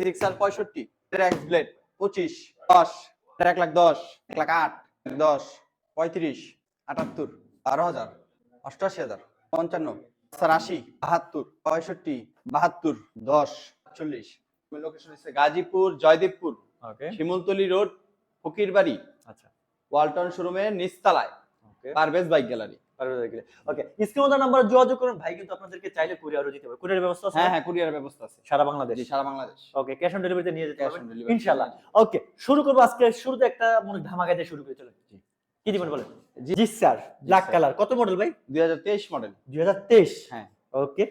Six আর পঁয়ষট্টি x blade পঁচিশ দশ এক লাখ দশ এক লাখ আট দশ পঁয়ত্রিশ আটাত্তর বারো হাজার অষ্টআশি হাজার পঞ্চান্ন স্যার আশি বাহাত্তর পঁয়ষট্টি বাহাত্তর দশ চল্লিশ। লোকেশন হচ্ছে গাজীপুর জয়দেবপুর শিমুলতলি রোড ফকিরবাড়ি আচ্ছা। ওয়ালটন শোরুমের নিচতলায় Parvez bike gallery okay screen number যোগাযোগ করুন। ভাই কিন্তু আপনাদেরকে চাইলে কুরিয়ারও দিতে পারে। কুরিয়ার ব্যবস্থা আছে? হ্যাঁ হ্যাঁ কুরিয়ার ব্যবস্থা আছে। সারা বাংলাদেশ? জি সারা বাংলাদেশ। ওকে ক্যাশ অন ডেলিভারিতে নিয়ে যেতে পারবেন। ইনশাআল্লাহ। ওকে শুরু করব আজকে। শুরুতে একটা মনে ধামাকা দিয়ে শুরু করে চলে। কি দিবেন বলেন? জি। স্যার। ব্ল্যাক। কালার কত মডেল ভাই? দুই হাজার তেইশ মডেল দুই হাজার তেইশ। হ্যাঁ। ওকে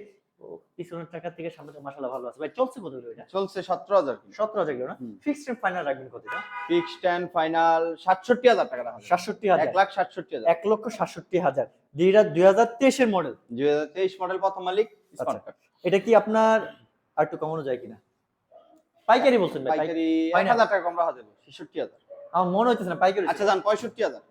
পিছনের টাকা থেকে সামনে তো মাসাল্লাহ ভালো আছে। ভাই চলছে কত এটা? চলছে সতেরো হাজার সতেরো হাজার কিলো না। ফিক্সড ফাইনাল রাখবেন কতটা ফিক্সড ফাইনাল সাতষট্টি হাজার টাকা রাখা সাতষট্টি হাজার। এক লাখ সাতষট্টি হাজার। এক লক্ষ সাতষট্টি হাজার। দুই হাজার তেইশের মডেল দুই হাজার তেইশ মডেল প্রথম মালিক আচ্ছা। এটা কি আপনার আর একটু কমানো যায় কিনা? পাইকারি বলছেন পাইকারি পাইকারি। এক হাজার টাকা কম রাখা যাবে ছেষট্টি হাজার। আমার মনে হচ্ছে না পাইকারি আচ্ছা যান পঁয়ষট্টি হাজার।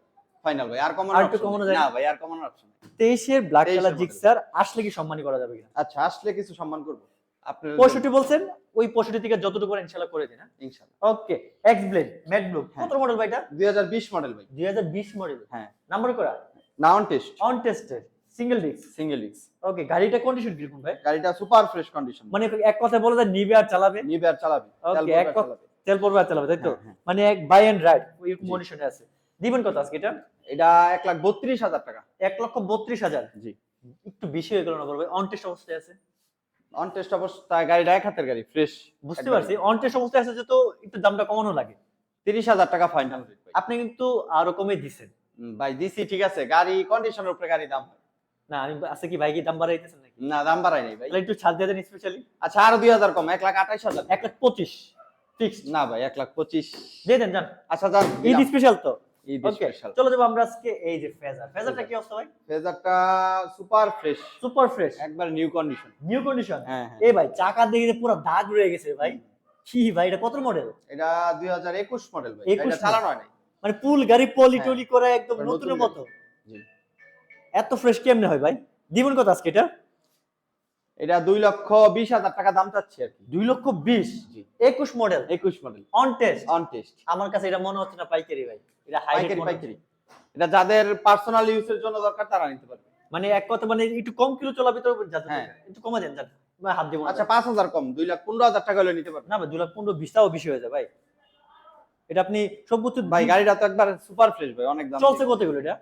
ফাইনাল ভাই আর কমানোর আর একটু কমানো না? ভাই আর কমানোর অপশন তেইশের ব্ল্যাক কালার জিক্সার আসলে কি সম্মানী করা যাবে কিনা? আচ্ছা আসলে কিছু সম্মান করব। আপনার পঁয়ষট্টি বলছেন ওই পঁয়ষট্টি থেকে যতটুকু পারেন ইনশাল্লাহ করে দিন ইনশাল্লাহ okay X blade matte blue হ্যাঁ। কত মডেল দুই হাজার বিশ মডেল ভাই। দুই হাজার বিশ মডেল হ্যাঁ। নাম্বার করা? না on test on tested single disc single disc okay গাড়িটা কন্ডিশন কীরকম ভাই? গাড়িটা সুপার ফ্রেশ কন্ডিশন মানে এক কথা বলা যায় নিবে আর চালাবে? নিবে আর চালাবে। ওকে এক কথা। তেল পড়বে আর চালাবে তাই তো? হ্যাঁ, হ্যাঁ। মানে এক বাই এন্ড রাইড ওই। কন্ডিশনে আছে। দিবেন কত আজকে এটা? এটা এক লাখ বত্রিশ হাজার টাকা। এক লক্ষ বত্রিশ হাজার? জি। একটু বেশি হয়ে গেল না বলব অন টেস্ট অবস্থায় আছে? অন টেস্ট অবস্থায় গাড়িটা এক হাতের গাড়ি ফ্রেশ বুঝতে পারছি। অন টেস্ট অবস্থায় আছে যে তো একটু দামটা কমানো লাগে। তিরিশ হাজার টাকা ফাইনাল আপনি কিন্তু আরও কমে দিছেন। ভাই দিছি ঠিক আছে। গাড়ি কন্ডিশনের উপরে গাড়ি দাম। না আমি আছে কি ভাই কি দাম বাড়াইতেছেন নাকি? না দাম বাড়াই নাই ভাই। একটু ছাড় দিয়ে দেন স্পেশালি আচ্ছা আরও দুই হাজার কম এক লাখ আঠাইশ হাজার। এক লাখ পঁচিশ। ফিক্সড না ভাই এক লাখ পঁচিশ। দিয়ে দেন যান। আচ্ছা যান ঈদ স্পেশাল তো। চলো যাব আমরা আজকে এই যে ফেজার ফেজারটা কি অবস্থা ভাই? ফেজারটা সুপার ফ্রেশ সুপার ফ্রেশ একবার নিউ কন্ডিশন নিউ কন্ডিশন এই ভাই চাকা দেখে পুরো দাগ রয়ে গেছে ভাই। কি ভাই এটা কত মডেল এটা দুই হাজার একুশ মডেল ভাই। এটা চালানো হয় নাই। মানে পুল গাড়ি পলি হ্যাঁ। টলি করে একদম নতুন নতুনের মতো। এত ফ্রেশ কেমনে হয় ভাই? দিবেন কত আজকে এটা? এটা দুই লক্ষ বিশ হাজার টাকা দাম চাচ্ছি আর কি। দুই লক্ষ বিশ? জি। একুশ মডেল একুশ model on test on test আমার কাছে এটা মনে হচ্ছে না পাইকারি ভাই। এটা হাই পাইকারি পাইকারি। এটা যাদের পার্সোনাল ইউজের জন্য দরকার তারা নিতে পারবে। মানে এক কথা মানে একটু কম কিলো চলা তো যাতে হ্যাঁ। একটু কমা দেন যান ভাই হাত দিব আচ্ছা পাঁচ হাজার কম দুই লাখ পনেরো হাজার টাকা হলে নিতে পারবে। না ভাই দুই লাখ পনেরো বিশটাও বেশি হয়ে যায় ভাই। এটা আপনি সর্বোচ্চ ভাই গাড়িটা তো একবার সুপার ফ্রেশ ভাই অনেক দাম চলছে কতগুলো এটা?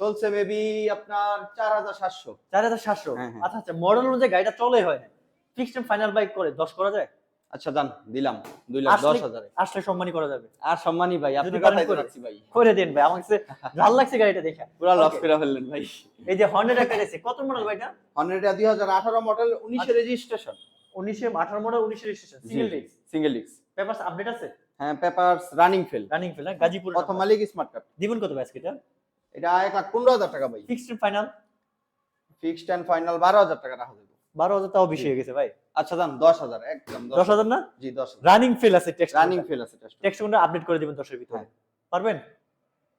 চলছে মেবি আপনার চার হাজার সাতশো। চার হাজার সাতশো? হ্যাঁ, হ্যাঁ। আচ্ছা আচ্ছা মডেল অনুযায়ী গাড়িটা চলে হয় না। ফিক্সড ফাইনাল বাইক করে দশ করা যায়? আচ্ছা যান দিলাম। দুই লাখ দশ হাজারে। আসলে সম্মানই করা যাবে। আর সম্মানী ভাই পারেন কথাই তো করে। রাখছি ভাই। করে দেন ভাই আমার কাছে ভালো লাগছে গাড়িটা দেখে। পুরা লস করে ফেললেন ভাই। এই যে একটা রয়েছে কত মডেল ভাইটা হন্ড্রেডটা দুই হাজার আঠারো মডেল উনিশের রেজিস্ট্রেশন উনিশে আঠারো মডেল উনিশে registration single disc single disc papers update আছে? হ্যাঁ papers running fail running fail Gazipur প্রথম মালিক স্মার্ট কার্ড দিবেন কত ভাই আজকে এটা এক লাখ পনেরো হাজার টাকা ভাই। Fixed final fixed and final বারো হাজার টাকা রাখা যাবে। বারো হাজার তাও বেশি হয়ে গেছে ভাই। আচ্ছা যান দশ হাজার একদম দশ হাজার না? জি দশ রানিং ফেল আছে টেক্সট রানিং ফেল আছে টেক্সট আপডেট করে দিবেন দশের ভিতরে। হ্যাঁ। পারবেন?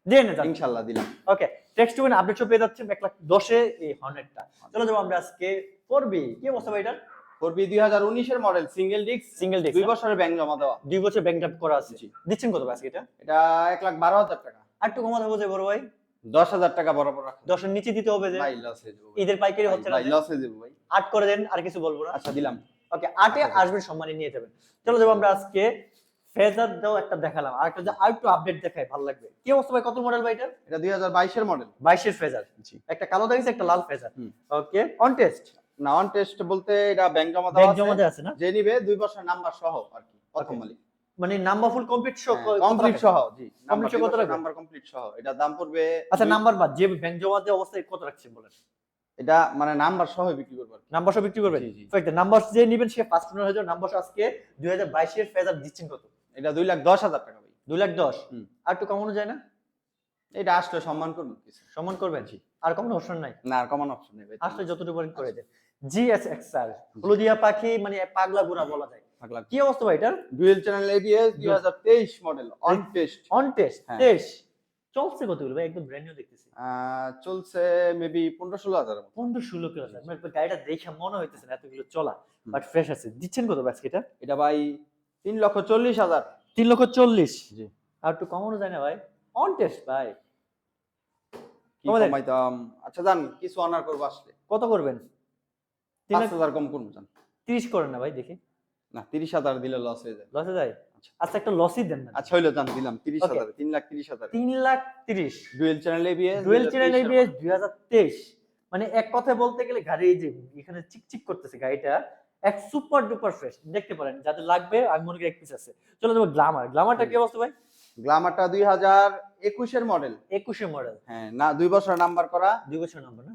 দিয়ে না ইনশাল্লাহ দিলাম। ওকে টেক্সট কোন আপডেট সব পেয়ে যাচ্ছে এক লাখ দশে এই হর্নেটটা চলো যাব আমরা আজকে করবি কি অবস্থা ভাই এটার? করবি দুই হাজার উনিশের মডেল সিঙ্গেল ডিস্ক সিঙ্গেল দুই ডিস্ক বছরের ব্যাংক জমা দেওয়া। দুই বছর ব্যাংক করা আছে। দিচ্ছেন কত আজকে এটা? এটা এক লাখ বারো হাজার টাকা। আর একটু কমাতে হবে বড় ভাই। দশ হাজার টাকা বরাবর দশের নিচে দিতে হবে যে ভাই লস হয়ে যাব। ঈদের পাইকারি হচ্ছে না ভাই লস হয়ে যাব ভাই। আট করে দেন আর কিছু বলব না। আচ্ছা দিলাম। ওকে আটে আসবেন সম্মানে নিয়ে যাবেন। চলো যাব আমরা আজকে ফেজার দাও একটা দেখালাম। আর একটা আর একটু আপডেট দেখাই ভালো লাগবে। কি অবস্থা ভাই কত মডেল ভাই এটা? এটা দুই হাজার বাইশের মডেল বাইশের ফেজার। জি। একটা কালো দেখিস একটা লাল ফেজার। ওকে অন টেস্ট না অন টেস্ট বলতে এটা ব্যাংক জমা জমা আছে। দেওয়া আছে না? যে নিবে দুই বছর নাম্বার সহ আর কি। প্রথম. মালিক। মানে number full complete show complete সহ জি Complete সহ কত রাখবেন? নাম্বার কমপ্লিট সহ এটা দাম পড়বে আচ্ছা নাম্বার বাদ যে ব্যাংক জমা দেওয়া অবস্থায় কত রাখছেন বলেন? এটা মানে নাম্বার সহ বিক্রি নাম্বার সব বিক্রি করবেন? জি, জি। নাম্বার যে নেবেন সে ফার্স্ট হয়ে যাবে নাম্বার আজকে দুই হাজার বাইশের ফেজার দিচ্ছেন কত? এটা দুই লাখ দশ হাজার টাকা ভাই। দুই লাখ দশ? হুম। আর একটু কমানো যায় না? এটা আসলে সম্মান করব সম্মান করবেন? আর কমানো অপশন নাই? না আর কমান অপশন নেই আসলে যতটুকু করে দেন। জিএস এক্স আর হলুদিয়া পাখি মানে পাগলা গুড়া বলা যায়। পাগলা কি অবস্থা ভাই এটার? ডুয়েল চ্যানেল এবিএস দুই হাজার তেইশ model on test on test হ্যাঁ। টেস্ট চলছে কতগুলো ভাই? একদম ব্র্যান্ড নিউ দেখতেছি। চলছে মেবি পনেরো ষোলো হাজার পনেরো ষোলো কিলো আছে মানে গাড়িটা দেখে মনে হইতেছে না এতগুলো চলা। বাট ফ্রেশ আছে। দিচ্ছেন কত এটা? এটা ভাই তিন লক্ষ চল্লিশ হাজার। তিন লক্ষ চল্লিশ। জি। আর একটু কমানো যায় না ভাই? অন টেস্ট ভাই। কমাইতাম? আচ্ছা জান কিছু অনার করব আসলে। কত করবেন? তিন পাঁচ লাখ হাজার কম করব জান। তিরিশ করেন না ভাই দেখি। না তিরিশ হাজার দিলে লস হয়ে যায়। লসে যায়? আচ্ছা। আচ্ছা একটা লসই দেন না। আচ্ছা হইল জান দিলাম তিরিশ হাজার তিন লাখ তিরিশ হাজার। তিন লাখ তিরিশ। Dual channel ABS dual channel ABS দুই হাজার তেইশ। মানে এক কথায় বলতে গেলে গাড়ি এই যে এখানে চিকচিক করতেছে গাড়িটা এক সুপার ডুপার ফ্রেশ দেখতে পারেন যাদের লাগবে আমি মনে করি এক পিস আছে। চলো যাব গ্লামার গ্লামারটা কি অবস্থা ভাই? গ্লামারটা দুই হাজার একুশের মডেল একুশে মডেল হ্যাঁ না দুই বছর নাম্বার করা। দুই বছর নাম্বার না?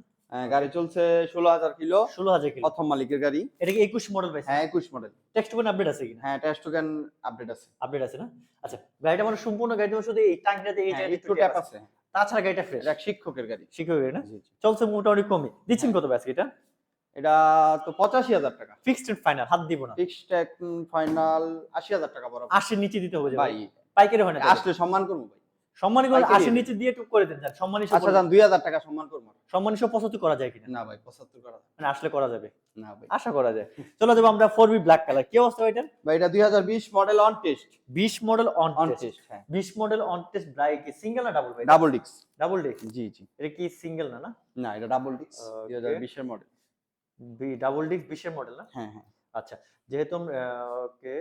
গাড়ি চলছে ষোলো হাজার কিলো। ষোলো হাজার কিলো। প্রথম মালিকের গাড়ি। এটা কি একুশ মডেল পাইছে হ্যাঁ একুশ মডেল টেক্সট আপডেট আছে কিনা? হ্যাঁ টোকেন আপডেট আছে। আপডেট আছে না? আচ্ছা গাড়িটা মানে সম্পূর্ণ গাড়িটা শুধু এই এই হ্যাঁ, একটু ট্যাপ আছে। তাছাড়া গাড়িটা ফ্রেশ এক শিক্ষকের গাড়ি। গেছে না। চলছে মোটামুটি কমই। দিচ্ছেন কত ব্যাস এটা? এটা তো পঁচাশি হাজার টাকা। ফিক্সড ফাইনাল হাত দিব না। ফিক্সড ফাইনাল আশি হাজার টাকা বরাবর। আশির নিচে দিতে হবে ভাই ভাই। পাইকারি হয় না আসলে সম্মান করব ভাই। সম্মানী করে। আশির নিচে দিয়ে একটু করে দেন স্যার সম্মানী আচ্ছা জান দুই হাজার টাকা সম্মান করব। সম্মানী সহ পঁচাত্তর করা যায় কিনা? না ভাই পঁচাত্তর করা মানে আসলে করা যাবে। না ভাই। আশা করা যায়। চলো যাব আমরা ফোর বি ব্ল্যাক কালার। কি অবস্থা এটা ভাই এটা দুই হাজার বিশ মডেল অন টেস্ট বিশ মডেল অন অন টেস্ট হ্যাঁ। বিশ মডেল অন টেস্ট সিঙ্গেল না ডাবল ভাই? ডাবল ডিক্স ডাবল ডে জি জি। এটা কি সিঙ্গেল না না? না এটা ডাবল ডিক্স. দুই হাজার বিশের মডেল ডাবল ডিস্ক বিশের মডেল না? হ্যাঁ হ্যাঁ। আচ্ছা যেহেতু ওকে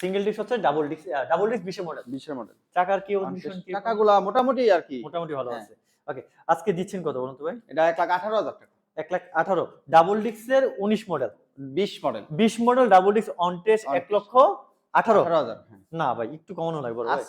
সিঙ্গেল ডিস্ক হচ্ছে ডাবল ডিস্ক ডাবল ডিস্ক বিশের মডেল বিশের মডেল চাকার কি কন্ডিশন কি টাকাগুলা মোটামুটি আর কি। মোটামুটি ভালো হ্যাঁ। আছে। ওকে আজকে দিচ্ছেন কত বলুন তো ভাই? এটা এক লাখ আঠারো হাজার টাকা। এক লাখ আঠারো। ডাবল ডিস্কের উনিশ মডেল বিশ মডেল বিশ model double disc on test On এক লক্ষ আঠারো। আঠারো হাজার হ্যাঁ। না ভাই একটু কমানো লাগবে ভাই।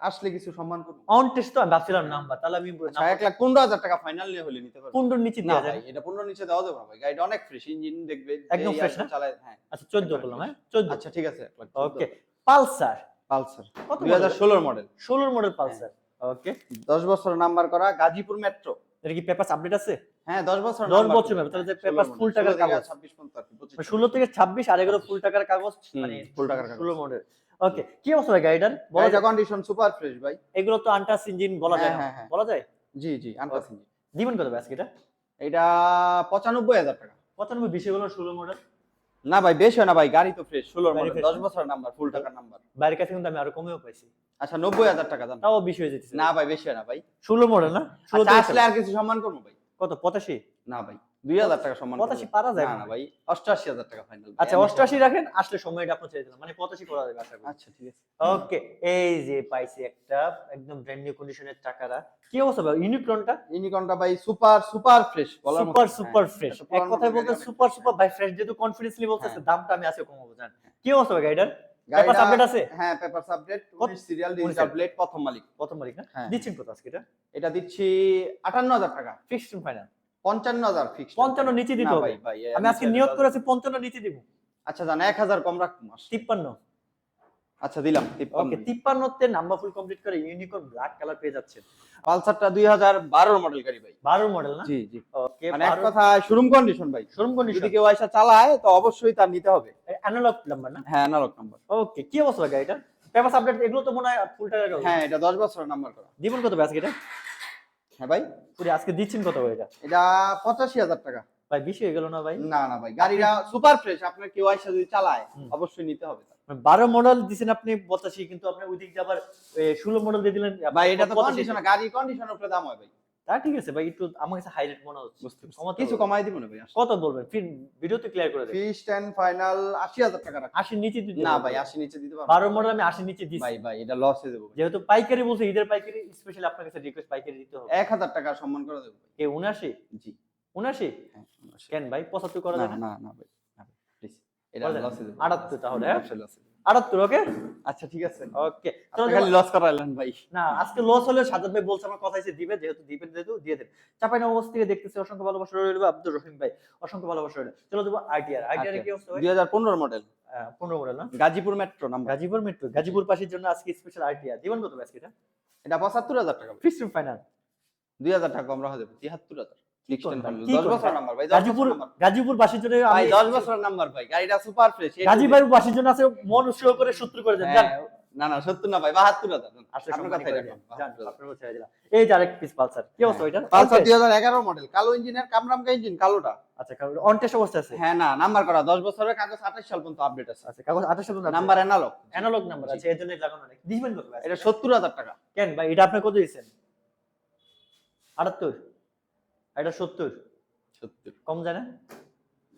আসলে কিছু সম্মান করব। অন টেস্ট তো আমি ভাবছিলাম নাম্বার তাহলে আমি আচ্ছা এক লাখ পনেরো হাজার টাকা ফাইনাল নিয়ে হলে নিতে পারব। পনেরোর নিচে না ভাই এটা নিচে দেওয়া যাবে না ভাই গাড়িটা অনেক ফ্রেশ ইঞ্জিন দেখবে একদম আসবে না? চালায় হ্যাঁ। আচ্ছা চোদ্দ হ্যাঁ? চোদ্দ। আচ্ছা ঠিক আছে ওকে পালসার। পালসার দুই হাজার ষোলোর মডেল। ষোলোর মডেল পালসার। ওকে দশ বছর নাম্বার করা গাজীপুর মেট্রো এটা কি পেপার আপডেট আছে? হ্যাঁ দশ বছর দশ number বছর তাহলে যে হ্যাঁ, 16 full টাকার ষোলো থেকে কাগজ। পর্যন্ত মানে থেকে ছাব্বিশ আর এগুলো ফুল টাকার কাগজ মানে full টাকার কাগজ। ষোলো মডেল। ওকে কি অবস্থা ভাই গাড়িটার? বলা গাড়িটা যায়? কন্ডিশন সুপার ফ্রেশ ভাই। এগুলো তো আন্টাস ইঞ্জিন বলা যায় হ্যাঁ, না। হ্যাঁ, হ্যাঁ। বলা যায়? জি জি আনটাস ইঞ্জিন দিবেন কত ব্যাস এটা? এটা পঁচানব্বই হাজার টাকা। পঁচানব্বই বিশ এগুলো ষোলো মডেল না ভাই বেশি হয় না ভাই গাড়ি তো ফ্রেশ ষোলোর গাড়ি মডেল দশ না? বছর নাম্বার ফুল টাকার নাম্বার বাইরের কাছে কিন্তু আমি আরও কমেও পাইছি। আচ্ছা নব্বই হাজার টাকা দাম তাও বেশি হয়ে যেতেছে। না ভাই বেশি হয় না ভাই। ষোলো মডেল না? ষোলো আচ্ছা আসলে আর কিছু সম্মান করব ভাই। কত? পঁচাশি? না ভাই। দুই হাজার টাকা সম্মান পঁচাশি। পারা যায় না না না ভাই অষ্টআশি হাজার টাকা ফাইনাল আচ্ছা অষ্টআশি রাখেন আসলে সময়টা আপনার ছেড়ে দিলাম মানে পঁচাশি করা যাবে আশা করি। আচ্ছা ঠিক আছে। ওকে এই যে পাইছি একটা একদম ব্র্যান্ড নিউ কন্ডিশনের টাকারা কি অবস্থা ভাই ইউনিক্রনটা ইউনিকর্নটা ভাই সুপার সুপার ফ্রেশ বলার সুপার সুপার ফ্রেশ এক কথায় বলতে সুপার সুপার ভাই ফ্রেশ যেহেতু কনফিডেন্সলি বলতেছে হ্যাঁ। দামটা আমি আছে কমাবো জান। কি অবস্থা ভাই গাড়িটা- পেপার আপডেট আছে? হ্যাঁ পেপার আপডেট? সিরিয়াল ডিজিটাল প্রথম মালিক। প্রথম মালিক না? হ্যাঁ। দিচ্ছেন কত আজকে এটা? এটা দিচ্ছি আটান্ন হাজার টাকা। ফিক্সড ফাইনাল পঞ্চান্ন হাজার ফিক্স পঞ্চান্ন নিচে দিতে হবে। ভাই আমি আজকে নিয়োগ করেছি পঞ্চান্ন নিচে দিব। আচ্ছা জান এক হাজার কম রাখুন তিপ্পান্ন। আচ্ছা দিলাম ওকে তিপ্পান্ন তিপ্পান্নতে নাম্বার ফুল কমপ্লিট করে ইউনিকর্ন ব্ল্যাক কালার পেয়ে যাচ্ছেন। পালসারটা দুই হাজার বারোর মডেল গাড়ি ভাই। বারো মডেল না? জি জি। ওকে মানে এক কথা শোরুম কন্ডিশন ভাই। শোরুম কন্ডিশন যদি কেউ আইসা চালায় তো অবশ্যই তার নিতে হবে। অ্যানালগ নাম্বার না? হ্যাঁ অ্যানালগ নাম্বার ওকে কি অবস্থা গাড়িটা পেপার আপডেট এগুলো তো মনে হয় ফুল টাকা হ্যাঁ এটা দশ বছরের নাম্বার করা। দিবেন কত ব্যাস এটা? হ্যাঁ ভাই? পুরি আজকে দিচ্ছেন কত হয়ে এটা? এটা পঁচাশি হাজার টাকা। ভাই বেশি হয়ে গেল না ভাই? না না ভাই গাড়িটা সুপার ফ্রেশ আপনার কেউ আইসা যদি চালায় অবশ্যই নিতে হবে। মানে বারো মডেল দিচ্ছেন আপনি পঁচাশি কিন্তু আপনি ওই দিক যাবার আবার ষোলো মডেল দিয়ে দিলেন ভাই এটা তো 85 কন্ডিশন গাড়ি কন্ডিশনের উপরে দাম হয় ভাই। তা ঠিক আছে ভাই একটু আমার কাছে হাই রেট মনে হচ্ছে বুঝতে পারছি। কিছু কমাই দিব না ভাই কত বলবেন ভিডিওতে ক্লিয়ার করে দেবেন ফিস টেন ফাইনাল আশি হাজার টাকা রাখ আশির নিচে দিতে না ভাই আশি নিচে দিতে পারব বারো না। মডেল আমি আশির নিচে দিচ্ছি ভাই ভাই এটা লস হয়ে দেবো যেহেতু পাইকারি বলছে ঈদের পাইকারি স্পেশালি আপনার কাছে রিকোয়েস্ট পাইকারি দিতে হবে এক হাজার টাকা সম্মান করে দেবো। কে উনাশি জি উনাশি হ্যাঁ, অবশ্যই। কেন ভাই পঁচাত্তর করা না না না না ভাই please। এটা লস হয়ে দেবো আটাত্তর তাহলে, হ্যাঁ? loss হয়ে দেবো। আটাত্তর ওকে আচ্ছা ঠিক আছে। ওকে খালি লস করাইলেন ভাই। না আজকে লস হলে সাজাদ ভাই বলছে আমার কথা এসে দিবে যেহেতু দিবেন যেহেতু দিয়ে দেন চাপাই থেকে দেখতেছি অসংখ্য ভালোবাসা রইল আব্দুর রহিম ভাই অসংখ্য ভালোবাসা রইল। চলো দেবো আইটিআর। আইটিআর কি অবস্থা দুই হাজার পনেরো মডেল পনেরো মডেল না? Gazipur metro number Gazipur metro Gazipur পাশের জন্য আজকে স্পেশাল আইটিআর। দিবেন কত আজকে এটা? এটা পঁচাত্তর হাজার টাকা। ফিক্সড ফাইনাল দুই হাজার টাকা কম রাখা যাবে তিয়াত্তর হাজার। গাজীপুর বাসীর জন্য ভাই বছর নাম্বার ভাই। গাড়িটা সুপার ফ্রেশ গাজীপুর বাসীর জন্য আছে মন করে সূত্র করে দেন না না সত্তর না ভাই বাহাত্তর হাজার। আসলে আপনার সম্মানী কথাই করে রাখুন, দিন। যান, 72,000 আপনার উপর ছেড়ে দিলাম। এই যে আরেক পিস পালসার কি অবস্থা ওইটা পালসার দুই হাজার এগারো মডেল কালো ইঞ্জিনের কামরামকা ইঞ্জিন কালোটা? আচ্ছা অন টেস্ট অবস্থা আছে? হ্যাঁ না নাম্বার করা দশ বছরের কাগজ আঠাশ সাল পর্যন্ত আপডেট আছে। আচ্ছা কাগজ 28 পর্যন্ত নাম্বার অ্যানালগ নাম্বার আছে এর জন্য লাগানো নাই দিবেন কত এটা সত্তর হাজার টাকা। কেন ভাই এটা আপনি কত দিয়েছেন? 78 এটা 70 সত্তর। কম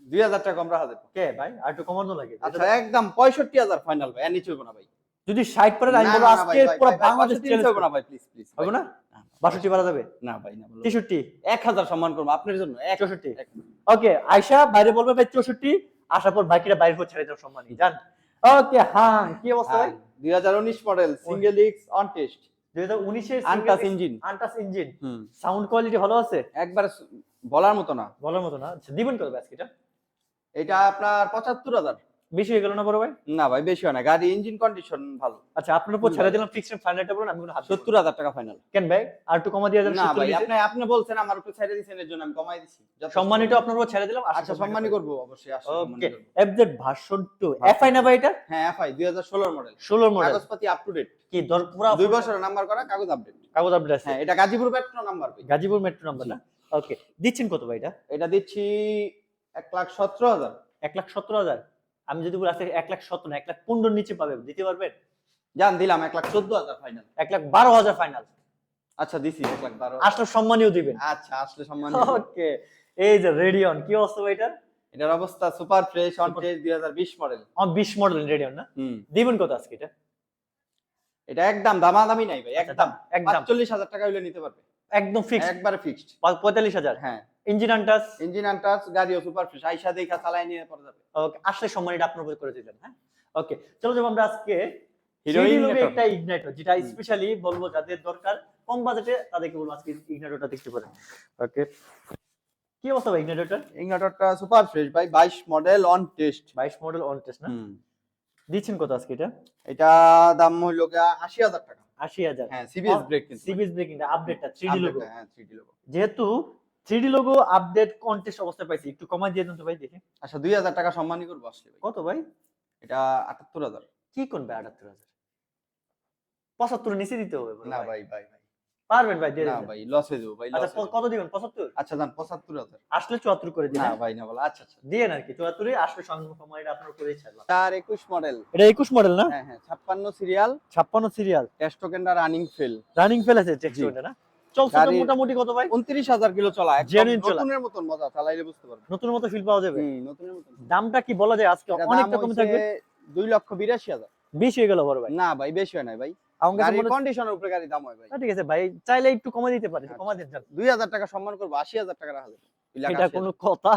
দুই হাজার টাকা কম রাখা যাবে কে ভাই? আর একটু কমানো লাগে। আচ্ছা একদম পঁয়ষট্টি হাজার ফাইনাল ভাই নিচে না ভাই। যদি 60 পরে আমি বলব আজকে পুরো বাংলাদেশ 65 চ্যালেঞ্জ হইবো না ভাই প্লিজ প্লিজ হবে না? 62 পারা যাবে? না ভাই না 63 এক হাজার সম্মান করব আপনার জন্য এক 64 এক- ওকে আয়শা বাইরে বলবে ভাই 64 আসার পর বাকিরা বাইরে পর ছেড়ে দাও সম্মানী। জান? ওকে হ্যাঁ কি অবস্থা ভাই? দুই হাজার উনিশ মডেল সিঙ্গেল অন টেস্ট 2019 এর untouched engine. Untouched engine. Sound quality ভালো আছে? একবার বলার মতো না। বলার মতো না। আচ্ছা দিবেন কত ব্যাস এটা? এটা আপনার পঁচাত্তর হাজার। বেশি হয়ে গেল না বড় ভাই? না ভাই বেশি হয় না। গাড়ি ইঞ্জিন কন্ডিশন ভালো। আচ্ছা আপনার উপর ছেড়ে দিলাম ফিক্সড ফাইনালটা বলুন আমি হাত সত্তর হাজার টাকা ফাইনাল কেন ভাই? আর একটু কমা দিয়ে দেন না ভাই আপনি আপনি বলছেন আমার উপরে ছেড়ে দিয়েছেন এর জন্য আমি কমাই দিছি। সম্মানিত আপনার উপর ছেড়ে দিলাম আচ্ছা সম্মানই করব অবশ্যই ওকে এফজেড ভার্সন 2 এফআই না ভাই এটা? হ্যাঁ এফআই দুই হাজার ষোলোর মডেল 16 মডেল কাগজপাতি আপ টু ডেট কি দর পুরো দুই বছরের নাম্বার করা কাগজ আপডেট কাগজ আপডেট আছে। হ্যাঁ এটা Gazipur metro number Gazipur metro number না? ওকে দিচ্ছেন কত ভাই এটা? এটা দিচ্ছি এক লাখ সতেরো হাজার। এক লাখ সতেরো হাজার। আমি যদি বলি আজকে এক লাখ সত্তর না এক লাখ পনেরো নিচে পাবে দিতে পারবেন? জান দিলাম এক লাখ চোদ্দ হাজার ফাইনাল এক লাখ বারো হাজার ফাইনাল আচ্ছা দিছি এক লাখ বারো। আসলে সম্মানীয় দিবেন। আচ্ছা আসলে সম্মান ওকে এই যে রেডিয়ন কি অবস্থা ভাই এটা এটার অবস্থা সুপার ফ্রেশ অন টেস্ট দুই হাজার বিশ মডেল আমার বিশ মডেল রেডিয়ন না? দিবেন কত আজকে এটা? এটা একদম দামাদামি নাই ভাই আচ্ছা, একদম। একদম। পাঁচচল্লিশ হাজার টাকা হইলে নিতে পারবে। একদম ফিক্সড একবারে ফিক্সড পঁয়তাল্লিশ হাজার? হ্যাঁ। ইঞ্জিন আনটাস ইঞ্জিন আনটাচ গাড়িও সুপার ফ্রেশ আইসা দেখা চালাই নিয়ে পড়ে যাবে। ওকে আসলে সম্মানীটা আপনার উপর করে দিলেন হ্যাঁ? ওকে চলো যাব আমরা আজকে হিরো হিরো একটা ইগনাইটর যেটা স্পেশালি বলব যাদের দরকার কম বাজেটে তাদেরকে বলব আজকে ইগনাইটরটা দেখতে পারেন। ওকে কি অবস্থা ভাই ইগনাইটরটা ইগনিটরটা সুপার ফ্রেশ ভাই বাইশ মডেল অন টেস্ট বাইশ মডেল অন টেস্ট না? দিচ্ছেন কত আজকে এটা? এটা দাম আশি হাজার টাকা। আশি হাজার। হ্যাঁ সিবিএস ব্রেক কিন্তু। সিবিএস ব্রেকিংটা আপডেটটা থ্রি ডি লোগো হ্যাঁ 3D লোগো যেহেতু three D logo update contest অবস্থা পাইছি। একটু কমাই দিয়ে দেন তো ভাই দেখি। আচ্ছা দুই হাজার টাকা সম্মানই করব আসলে ভাই। কত ভাই? এটা আটাত্তর হাজার। কি করবে আটাত্তর হাজার? পঁচাত্তর নিচে দিতে হবে না ভাই। ভাই পারবেন ভাই দিয়ে না দেন। ভাই লস হয়ে যাব ভাই আচ্ছা কত দিবেন পঁচাত্তর? আচ্ছা পঁচাত্তর হাজার। আসলে চুয়াত্তর করে দিন না? ভাই না বলো আচ্ছা আচ্ছা। দিয়ে আর কি চুয়াত্তরে আসলে সময়টা আপনার উপরেই ছাড়লাম চার একুশ মডেল এটা একুশ মডেল না? হ্যাঁ হ্যাঁ ছাপ্পান্ন সিরিয়াল ছাপ্পান্ন সিরিয়াল টেস্টোকেন্ডা রানিং ফেল রানিং ফেল আছে। না? চলছে মোটামুটি কত ভাই? উনত্রিশ হাজার কিলো চলা একদম চলা। নতুনের মতন মজা চালাইলে বুঝতে পারবে নতুন মতো ফিল পাওয়া যাবে? নতুনের মতন দামটা কি বলা যায় আজকে? অনেকটা দাম থাকবে? দুই লক্ষ বিরাশি হাজার। বেশি হয়ে গেল বড় ভাই। না ভাই বেশি হয় নাই ভাই। আমার কাছে গাড়ির হচ্ছে- কন্ডিশনের উপরে গাড়ি দাম হয় ভাই। ঠিক আছে ভাই চাইলে একটু কমে দিতে পারে আচ্ছা। কমা দিন যান। দুই হাজার টাকা সম্মান করব আশি হাজার টাকা রাখা যাবে। এটা কোনো কথা।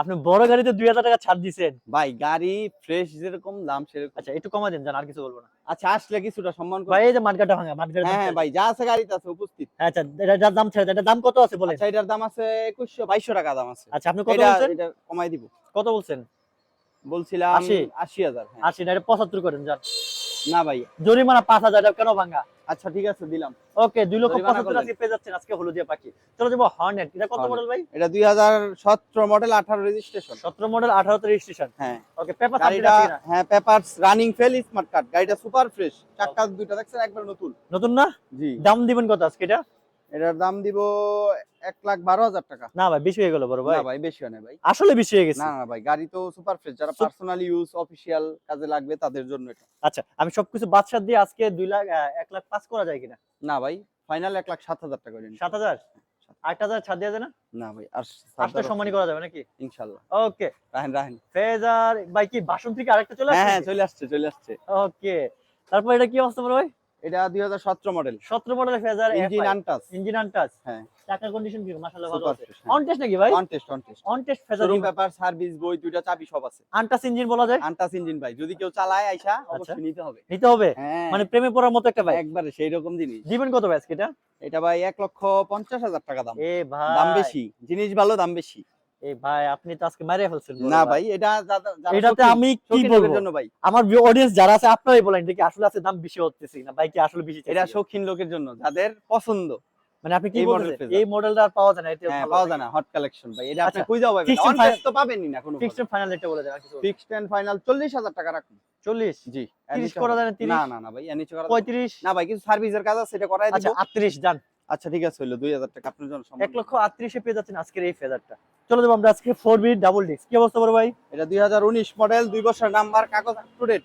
আপনি বড় গাড়িতে দুই হাজার টাকা ছাড় দিছেন। ভাই গাড়ি ফ্রেশ যেরকম দাম সেরকম। আচ্ছা একটু কমা দিন জান আর কিছু বলব না। আচ্ছা আসলে কিছুটা সম্মান ভাই এই যে মার্কেটটা ভাঙা মার্কেটের হ্যাঁ হ্যাঁ ভাই যা আছে গাড়িতে আছে উপস্থিত। আচ্ছা এটা যার দাম ছেড়ে এটার দাম কত আছে বলেন? আচ্ছা এটার দাম আছে একুশশো বাইশশো টাকা দাম আছে। আচ্ছা আপনি কত বলছেন? এটা কমাই দিব। কত বলছেন? বলছিলাম আশি? আশি হাজার হ্যাঁ। আশি না এটা পঁচাত্তর করেন যান। না ভাই। জরিমানা পাঁচ হাজার এটা কেন ভাঙা? আচ্ছা ঠিক আছে দিলাম। ওকে দুই লক্ষ পঁচাত্তর। আজকে পেয়ে যাচ্ছেন আজকে হলুদিয়া পাখি। চলো যাব হর্নেট এটা কত মডেল ভাই? এটা দুই হাজার সতেরো মডেল আঠারো রেজিস্ট্রেশন সতেরো মডেল আঠারোতে রেজিস্ট্রেশন হ্যাঁ। ওকে পেপার গাড়িটা হ্যাঁ paper running fail smart card গাড়িটা সুপার ফ্রেশ চাক্কা দুইটা দেখছেন? একবার নতুন। নতুন না? জি। দাম দিবেন কত আজকে এটা? এটার দাম দিব এক লাখ বারো হাজার টাকা। না ভাই বেশি হয়ে গেল বড় ভাই। না ভাই বেশি হয় না ভাই। আসলে বেশি হয়ে গেছে? না না ভাই গাড়ি তো সুপার ফ্রেশ যারা পার্সোনাল ইউজ অফিসিয়াল কাজে লাগবে তাদের জন্য এটা। আচ্ছা আমি সবকিছু বাদশাহ দিয়ে আজকে দুই লাখ এক লাখ পাঁচ করা যায় কিনা? না ভাই ফাইনাল এক লাখ সাত হাজার টাকা সাত হাজার? আট হাজার ছাড় দিয়ে যায় না? না ভাই আর আটটা সম্মানই করা যাবে নাকি? ইনশাল্লাহ। ওকে। রাহেন রাহেন। ফেজার ভাই কি বাসন থেকে আরেকটা চলে হ্যাঁ হ্যাঁ আসছে চলে আসছে চলে আসছে। ওকে। তারপর এটা কি অবস্থা বড় ভাই? এটা দুই হাজার সতেরো মডেল সতেরো মডেলের Fazer engine untouch engine untouch হ্যাঁ। টাকার কন্ডিশন কি? মাশাআল্লাহ ভালো আছে। অন টেস্ট নাকি ভাই? On test on test on test Fazer showroom paper service বই দুইটা চাবি সব আছে। আনটাচ ইঞ্জিন বলা যায়? আনটাস ইঞ্জিন ভাই। যদি কেউ চালায় আইসা অবশ্যই নিতে হবে। নিতে হবে? হ্যাঁ। মানে প্রেমে পড়ার মতো একটা ভাই? একবারে সেই রকম জিনিস। দিবেন কত ভাই আজকে এটা? এটা ভাই এক লক্ষ পঞ্চাশ হাজার টাকা দাম। এ ভাই। দাম বেশি। জিনিস ভালো দাম বেশি। এ ভাই আপনি তো আজকে মারিয়ে ফেলছেন না ভাই। এটা এটাতে আমি কি বলব? জন্য ভাই। আমার অডিয়েন্স যারা আছে আপনারাই বলেন এটা কি আসলে আছে দাম বেশি হচ্ছে না ভাই কি আসলে বেশি এটা শৌখিন লোকের জন্য যাদের পছন্দ। মানে আপনি কি এই Fazer। এই মডেলটা আর পাওয়া যায় না এটা হ্যাঁ পাওয়া যায় না হট কালেকশন ভাই। এটা আপনি আচ্ছা, কই যাও ভাই অন and তো পাবেনই না কোনো ফিক্সড ফাইনাল রেটটা বলে দেন কিছু ফিক্সড এন্ড ফাইনাল 40000 টাকা রাখুন। 40 জি 30 করা যায় না 30 না না না ভাই এর নিচে করা না। 35 না ভাই কিছু সার্ভিসের কাজ আছে সেটা করাই দিব। আচ্ছা 38 জান আচ্ছা ঠিক আছে হইল 2000 টাকা। আপনার জন্য। এক লক্ষ আটত্রিশে পেয়ে যাচ্ছেন আজকের এই ফেজারটা চলে যাব আমরা আজকে ফোর বি ডাবল ডিস্ক কি অবস্থা বড় ভাই? এটা 2019 মডেল দুই বছর নাম্বার কাগজ up to date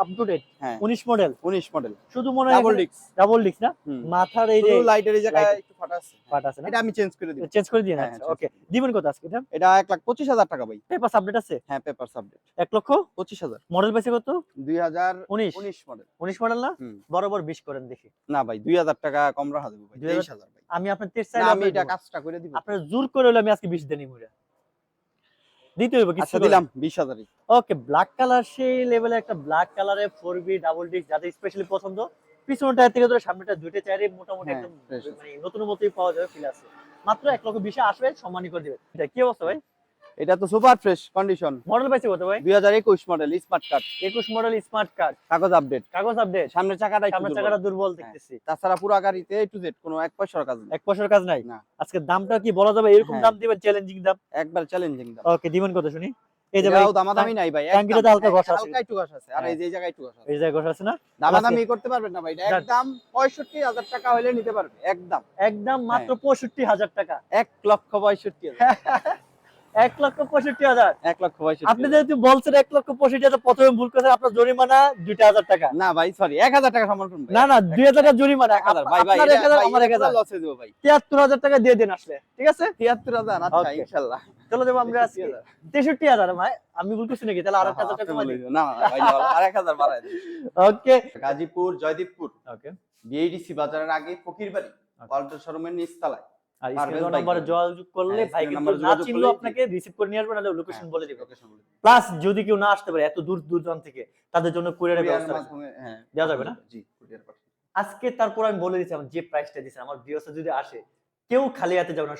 up to date হ্যাঁ। উনিশ মডেল 19 মডেল শুধু মনে হয় ডাবল ডিস্ক ডাবল ডিস্ক না? মাথার এই যে লাইটের এই জায়গায় একটু ফাটা আছে। আছে না? এটা আমি চেঞ্জ করে দিব। চেঞ্জ করে হ্যাঁ, ওকে দিবেন কত আজকে এটা? এটা 1 লাখ 25000 টাকা ভাই। পেপার আপডেট আছে? হ্যাঁ পেপার সাবজেক্ট এক লক্ষ? 25000 মডেল পাইছে কত? 2019 উনিশ। মডেল উনিশ মডেল না? বরাবর বিশ করেন দেখি। না ভাই 2000 টাকা কম রাখা দেব ভাই। 2000 23000 ভাই। আমি আপনার তেইশ না চাইলে আমি এটা কাজটা করে দিব। আপনার জোর করে হলে আমি আজকে বিশ দেনি মুড়া দিতে হইব কিছু আচ্ছা দিলাম 20000 ওকে ব্ল্যাক কালার সেই লেভেলে একটা ব্ল্যাক কালারের ফোর বি ডাবল ডিস্ক যাদের স্পেশালি পছন্দ থেকে ধরে সামনেটা দুইটা মোটামুটি হ্যাঁ, একদম মানে নতুন মতোই পাওয়া যাবে ফিল আছে। মাত্র এক লক্ষ বিশে আসবে সম্মানী করে দিবে এটা কি অবস্থা ভাই? এটা তো সুপার ফ্রেশ কন্ডিশন মডেল পাইছে কত ভাই? 2021 মডেল স্মার্ট কার্ড একুশ মডেল স্মার্ট কার্ড কাগজ আপডেট কাগজ আপডেট সামনের চাকাটা সামনের। চাকাটা দুর্বল হ্যাঁ। দেখতেছি তাছাড়া পুরো গাড়িতে এ টু জেড কোনো এক পয়সার কাজ নেই। এক পয়সার কাজ নাই? না। আজকে দামটা কি বলা যাবে? এরকম হ্যাঁ। দাম দিবেন চ্যালেঞ্জিং দাম? একবার চ্যালেঞ্জিং দাম। ওকে দিবেন কত শুনি? এই যে ভাই দামাদামি নাই ভাই ট্যাঙ্কিটাতে হালকা ঘষা আছে। হালকা একটু ঘষা আছে। আর হ্যাঁ। এই যে এই জায়গায় একটু ঘষা আছে। এই জায়গায় ঘষা আছে না? দামাদামি করতে পারবেন না ভাই এটা। একদম 65000 টাকা হলে নিতে পারবে একদম। একদম মাত্র হ্যাঁ। পঁয়ষট্টি হাজার টাকা। 1 লক্ষ 65000 এক লক্ষ পঁয়ষট্টি হাজার। 1 লক্ষ 65 আপনি যেহেতু বলছেন এক লক্ষ পঁয়ষট্টি হাজার প্রথমে ভুল করেছেন আপনার জরিমানা দুইটা হাজার টাকা। না ভাই সরি 1000 টাকা সমান করুন না না দুই হাজার টাকা জরিমানা 1000 ভাই ভাই এক হাজার আমার এক হাজার। লসে দেব ভাই। তিয়াত্তর হাজার টাকা দিয়ে দেন আসলে ঠিক আছে? 73000 আচ্ছা Okay. ইনশাআল্লাহ। চলো যাব আমরা আজকে। তেষট্টি হাজার ভাই আমি ভুল করছি নাকি? তাহলে আর একটা হাজার টাকা বলে না না, ভাই আর 1000 বাড়ায় দিন। ওকে গাজীপুর জয়দীপপুর। ওকে বিএডিসি বাজারের আগে ফকিরবাড়ি অল্টো শোরুমের নিচতলায়। আর স্ক্রিন নম্বরে যোগাযোগ করলে হ্যাঁ, ভাই কিন্তু না করলেই আপনাকে রিসিভ করে নিয়ে নাহলে লোকেশন হ্যাঁ, বলে দিবেন। প্লাস যদি কেউ না আসতে পারে এত দূর দূরান্ত থেকে তাদের জন্য কুরিয়ারের ব্যবস্থা হ্যাঁ, দেওয়া যাবে না? জি পাঠানো। আজকে তারপর আমি বলে দিচ্ছি আমার যে প্রাইসটা দিচ্ছেন আমার ভিউয়ার্স যদি আসে কেউ খালি হাতে যাবে না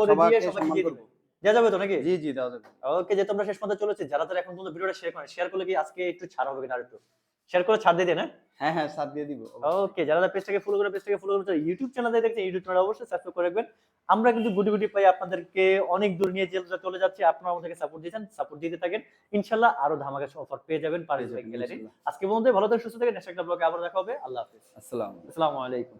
করে দিয়ে সবাইকে দিয়ে। দিবে দেওয়া যাবে তো নাকি জি জি দেওয়া যাবে ওকে যে তোমরা শেষ পর্যন্ত চলেছে যারা যারা এখন পর্যন্ত ভিডিওটা শেয়ার করেন শেয়ার করলে কি আজকে একটু ছাড় হবে কিনা আর একটু শেয়ার করে ছাড় দিয়ে দেন হ্যাঁ? হ্যাঁ ছাড় দিয়ে দিব ওকে যারা যারা পেজটাকে ফলো করে পেজটাকে ফলো করে ইউটিউব চ্যানেল দেখছেন ইউটিউব চ্যানেল অবশ্যই সাবস্ক্রাইব করে রাখবেন। আমরা কিন্তু গুটি গুটি পাই আপনাদেরকে অনেক দূর নিয়ে চলে যাচ্ছে আপনারা আমাদেরকে সাপোর্ট দিয়েছেন সাপোর্ট দিতে থাকেন। ইনশাল্লাহ আরও ধামাকা অফার পেয়ে যাবেন পারিস গ্যালারি আজকে বন্ধু ভালো থাকেন সুস্থ থাকেন নেক্সট একটা ব্লগে আবার দেখা হবে। আল্লাহ হাফেজ। আসসালাম আসসালামু আলাইকুম।